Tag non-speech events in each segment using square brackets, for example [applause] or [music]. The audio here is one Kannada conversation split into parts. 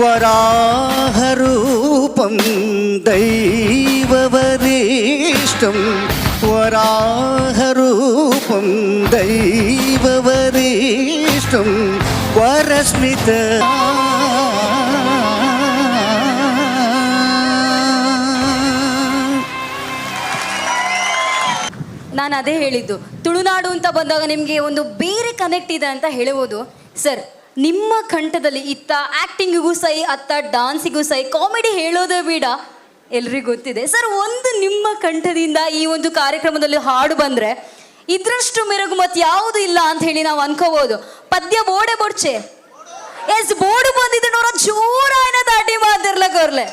वराहरूपं दैववरिष्ठं वराहरूपं दैववरिष्ठं वरस्मित ನಾನು ಅದೇ ಹೇಳಿದ್ದು ತುಳುನಾಡು ಅಂತ ಬಂದಾಗ ನಿಮಗೆ ಒಂದು ಬೇರೆ ಕನೆಕ್ಟ್ ಇದೆ ಅಂತ ಹೇಳುವುದು ಸರ್ ನಿಮ್ಮ ಕಂಠದಲ್ಲಿ ಇತ್ತ ಆ್ಯಕ್ಟಿಂಗಿಗೂ ಸೈ, ಅತ್ತ ಡಾನ್ಸಿಗೂ ಸೈ ಕಾಮಿಡಿ ಹೇಳೋದೇ ಬೇಡ. ಎಲ್ರಿಗೂ ಗೊತ್ತಿದೆ. ಸರ್ ಒಂದು ನಿಮ್ಮ ಕಂಠದಿಂದ ಈ ಒಂದು ಕಾರ್ಯಕ್ರಮದಲ್ಲಿ ಹಾಡು ಬಂದರೆ ಇದ್ರಷ್ಟು ಮೆರಗು ಮತ್ತೆ ಯಾವುದು ಇಲ್ಲ ಅಂತ ಹೇಳಿ ನಾವು ಅನ್ಕೋಬಹುದು ಪದ್ಯ ಬೋಡೆ ಬೊಡ್ಚೆ. ಎಸ್, ಬೋಡು ಬಂದಿದ್ದು ನೋಡ ಜೋರ ದಾಟಿ ದಾಟಿ ಮಾತಿರ್ಲಕ್ಕವ್ರಲೆ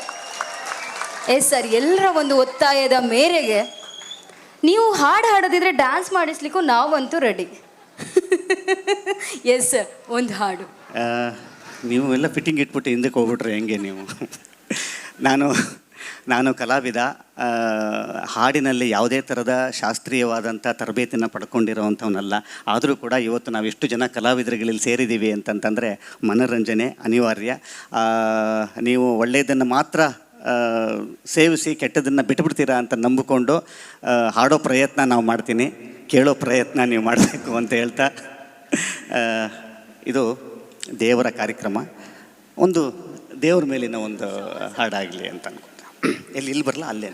ಎಸ್, ಸರ್ ಎಲ್ಲರ ಒಂದು ಒತ್ತಾಯದ ಮೇರೆಗೆ ನೀವು ಹಾಡು ಹಾಡೋದಿದ್ರೆ ಡ್ಯಾನ್ಸ್ ಮಾಡಿಸ್ಲಿಕ್ಕೂ ನಾವಂತೂ ರೆಡಿ [laughs] ಎಸ್ ಸರ್ ಒಂದು ಹಾಡು. ನೀವು ಎಲ್ಲ ಫಿಟ್ಟಿಂಗ್ ಇಟ್ಬಿಟ್ಟು ಹಿಂದಕ್ಕೆ ಹೋಗ್ಬಿಟ್ರೆ ಹೆಂಗೆ ನೀವು? [laughs] ನಾನು ನಾನು ಕಲಾವಿದ. ಹಾಡಿನಲ್ಲಿ ಯಾವುದೇ ಥರದ ಶಾಸ್ತ್ರೀಯವಾದಂಥ ತರಬೇತಿನ ಪಡ್ಕೊಂಡಿರೋವಂಥವನ್ನಲ್ಲ ಆದರೂ ಕೂಡ ಇವತ್ತು ನಾವು ಎಷ್ಟು ಜನ ಕಲಾವಿದರುಗಳಲ್ಲಿ ಸೇರಿದ್ದೀವಿ ಅಂತಂತಂದರೆ ಮನೋರಂಜನೆ ಅನಿವಾರ್ಯ. ನೀವು ಒಳ್ಳೆಯದನ್ನು ಮಾತ್ರ ಸೇವಿಸಿ ಕೆಟ್ಟದನ್ನು ಬಿಟ್ಬಿಡ್ತೀರಾ ಅಂತ ನಂಬಿಕೊಂಡು ಹಾಡೋ ಪ್ರಯತ್ನ ನಾವು ಮಾಡ್ತೀನಿ. ಕೇಳೋ ಪ್ರಯತ್ನ ನೀವು ಮಾಡಬೇಕು ಅಂತ ಹೇಳ್ತಾ. ಇದು ದೇವರ ಕಾರ್ಯಕ್ರಮ. ಒಂದು ದೇವ್ರ ಮೇಲಿನ ಒಂದು ಹಾಡಾಗಲಿ ಅಂತ ಅನ್ಕೊಂಡೆ. ಎಲ್ಲಿ ಇಲ್ಲಿ ಬರಲ್ಲ ಅಲ್ಲೇ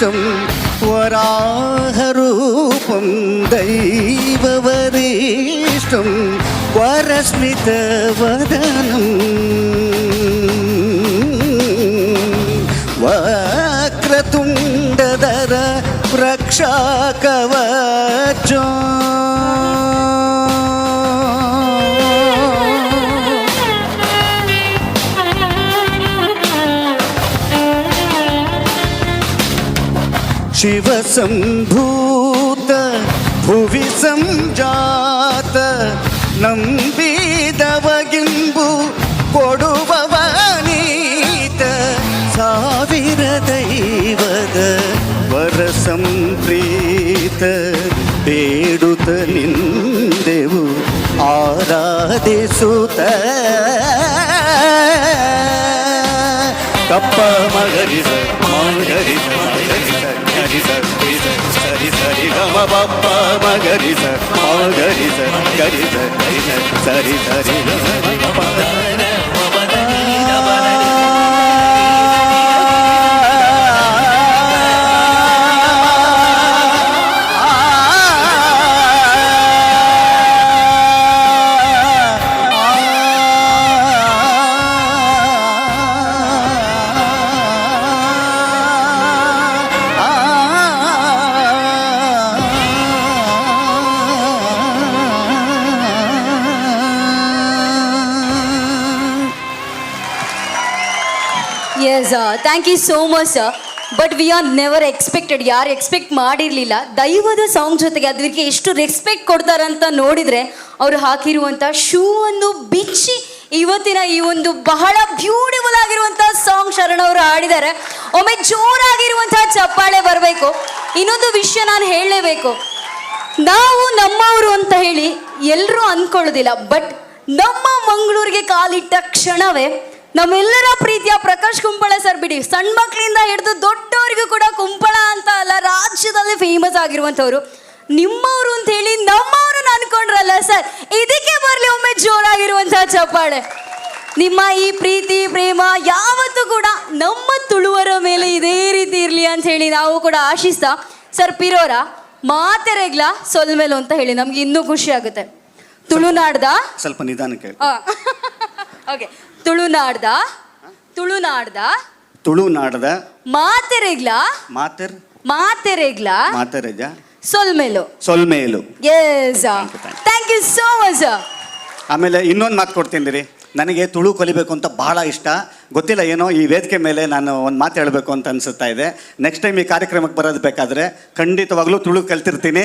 அனைத்தும் வராகரூபம் தெய்வவரீஷ்டம். வரஸ்மித வதனம். வக்ரதுண்டதர பிரக்ஷாகவச்சம் ಶಿವಸಂಭೂತ ಭುವಿ ಸಂಜಾತ ನಂಬಿದವಗಿಂಬು ಕೊಡುವವ ನೀತ ಸಾವಿರ ದೈವದ ವರ ಸಂಪ್ರೀತ ಬೇಡುತ್ತ ನಿಂದೆವು ಆರಾಧಿಸುತ್ತ కప్ప మగరి మగరి సరి సరి సరి సరి గమ బప్ప మగరి మగరి సరి సరి సరి సరి yes thank you so much sir but we are never expected ಯಾರು ಎಕ್ಸ್ಪೆಕ್ಟ್ ಮಾಡಿರಲಿಲ್ಲ. ದೈವದ ಸಾಂಗ್ ಜೊತೆಗೆ ಅದಕ್ಕೆ ಎಷ್ಟು ರೆಸ್ಪೆಕ್ಟ್ ಕೊಡ್ತಾರಂತ ನೋಡಿದರೆ ಅವರು ಹಾಕಿರುವಂಥ ಶೂ ಅನ್ನು ಬಿಚ್ಚಿ ಇವತ್ತಿನ ಈ ಒಂದು ಬಹಳ ಬ್ಯೂಟಿಫುಲ್ ಆಗಿರುವಂಥ ಸಾಂಗ್ ಶರಣ್ ಅವರು ಹಾಡಿದ್ದಾರೆ. ಒಮ್ಮೆ ಜೋರಾಗಿರುವಂಥ ಚಪ್ಪಾಳೆ ಬರಬೇಕು. ಇನ್ನೊಂದು ವಿಷಯ ನಾನು ಹೇಳಲೇಬೇಕು. ನಾವು ನಮ್ಮವರು ಅಂತ ಹೇಳಿ ಎಲ್ಲರೂ ಅಂದ್ಕೊಳ್ಳೋದಿಲ್ಲ ಬಟ್ ನಮ್ಮ ಮಂಗಳೂರಿಗೆ ಕಾಲಿಟ್ಟ ಕ್ಷಣವೇ ನಮ್ಮೆಲ್ಲರ ಪ್ರೀತಿಯ ಪ್ರಕಾಶ್ ಕುಂಪಳ ಸರ್ ಬಿಡಿ. ಸಣ್ಣ ಮಕ್ಕಳಿಂದ ಹಿಡಿದು ದೊಡ್ಡವರಿಗೂ ಕೂಡ ಕುಂಪಳ ಅಂತ ಅಲ್ಲ ರಾಜ್ಯದಲ್ಲಿ ಫೇಮಸ್ ಆಗಿರುವಂಥವ್ರು. ನಿಮ್ಮವರು ಅಂತ ಹೇಳಿ ನಮ್ಮವ್ರನ್ನ ಅನ್ಕೊಂಡ್ರಲ್ಲ ಸರ್ ಇದಕ್ಕೆ ಬರಲಿ ಒಮ್ಮೆ ಜೋರಾಗಿರುವಂತಹ ಚಪ್ಪಾಳೆ. ನಿಮ್ಮ ಈ ಪ್ರೀತಿ ಪ್ರೇಮ ಯಾವತ್ತೂ ಕೂಡ ನಮ್ಮ ತುಳುವರ ಮೇಲೆ ಇದೇ ರೀತಿ ಇರಲಿ ಅಂತ ಹೇಳಿ ನಾವು ಕೂಡ ಆಶಿಸ್ತಾ ಸರ್ ಪಿರೋರ ಮಾತೆರೆಗ್ಲ ಸೊಲ್ಮೆಲು ಅಂತ ಹೇಳಿ ನಮ್ಗೆ ಇನ್ನೂ ಖುಷಿ ಆಗುತ್ತೆ. ತುಳುನಾಡ್ದ? ಸ್ವಲ್ಪ ನಿಧಾನಕ್ಕೆ ಓಕೆ [laughs] ತುಳುನಾಡ್ದ? ತುಳುನಾಡ್ದ? ತುಳುನಾಡ್ದ. ಮಾತೆರೆಗ್ಲ? ಮಾತೆರ್. ಮಾತೆರೆಗ್ಲ? ಮಾತೆರೆಜ ಸೊಲ್ಮೇಲು. ಸೊಲ್ಮೇಲು. Yes thank you so much ಆಮೇಲೆ ಇನ್ನೊಂದು ಮಾತು ಕೊಡ್ತೀನಿ ರೀ ನನಗೆ ತುಳು ಕಲಿಬೇಕು ಅಂತ ಬಹಳ ಇಷ್ಟ. ಗೊತ್ತಿಲ್ಲ ಏನೋ ಈ ವೇದಿಕೆ ಮೇಲೆ ನಾನು ಒಂದು ಮಾತು ಹೇಳಬೇಕು ಅಂತ ಅನಿಸುತ್ತಾ ಇದೆ. ನೆಕ್ಸ್ಟ್ ಟೈಮ್ ಈ ಕಾರ್ಯಕ್ರಮಕ್ಕೆ ಬರೋದು ಬೇಕಾದರೆ ಖಂಡಿತವಾಗ್ಲೂ ತುಳು ಕಲ್ತಿರ್ತೀನಿ.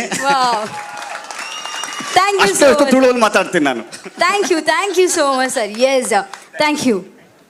ತುಳುವಲ್ಲಿ ಮಾತಾಡ್ತೀನಿ ನಾನು. Thank you thank you so much sir yes thank you